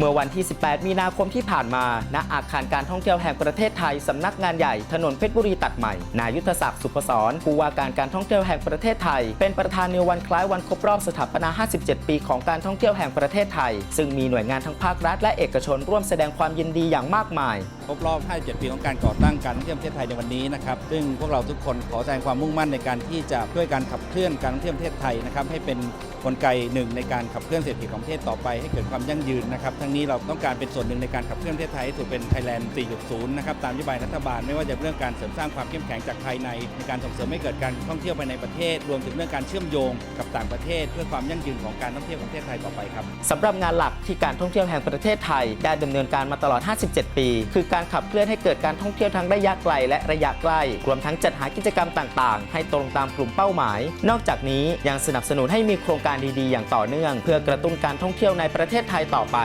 เมื่อวันที่ 18 มีนาคมที่ผ่านมา ณ อาคารการท่องเที่ยวแห่งประเทศไทย สำนักงานใหญ่ถนนเพชรบุรีตัดใหม่ นายุทธศักดิ์สุพศรผู้ว่าการการท่องเที่ยวแห่งประเทศไทย เป็นประธานในวันคล้ายวันครบรอบสถาปนา 57 ปีของการท่องเที่ยวแห่งประเทศไทย ซึ่งมีหน่วยงานทั้งภาครัฐและเอกชนร่วมแสดงความยินดีอย่างมากมาย ครบรอบ 57 ปีของการก่อตั้งการท่องเที่ยวประเทศไทยในวันนี้นะครับ ซึ่งพวกเราทุกคนขอแสดงความมุ่งมั่นในการที่จะช่วยการขับเคลื่อนการท่องเที่ยวประเทศไทยนะครับให้เป็น กลไกหนึ่งในการขับเคลื่อนเศรษฐกิจของประเทศต่อไปให้เกิดความยั่งยืนนะครับ ทั้งนี้เราต้องการเป็นส่วนหนึ่งในการขับเคลื่อนประเทศไทยให้สู่เป็นไทยแลนด์ 4.0 นะครับ ตามนโยบายรัฐบาลไม่ว่าจะเรื่องการเสริมสร้างความเข้มแข็งจากภายใน ในการส่งเสริมให้เกิดการท่องเที่ยวภายในประเทศ รวมถึงเรื่องการเชื่อมโยงกับต่างประเทศ เพื่อความยั่งยืนของการท่องเที่ยวของประเทศไทยต่อไปครับสำหรับงานหลักที่การท่องเที่ยวแห่งประเทศไทย ได้ดำเนินการมาตลอด 57 ปี คือการขับเคลื่อนให้เกิดการท่องเที่ยวทั้งระยะไกลและระยะใกล้รวมทั้งจัดหากิจกรรมต่าง ๆ ให้ตรงตามกลุ่มเป้าหมาย นอกจากนี้ยังสนับสนุนให้มีโครงการดีๆ อย่างต่อเนื่อง เพื่อกระตุ้นการท่องเที่ยวในประเทศไทยต่อไป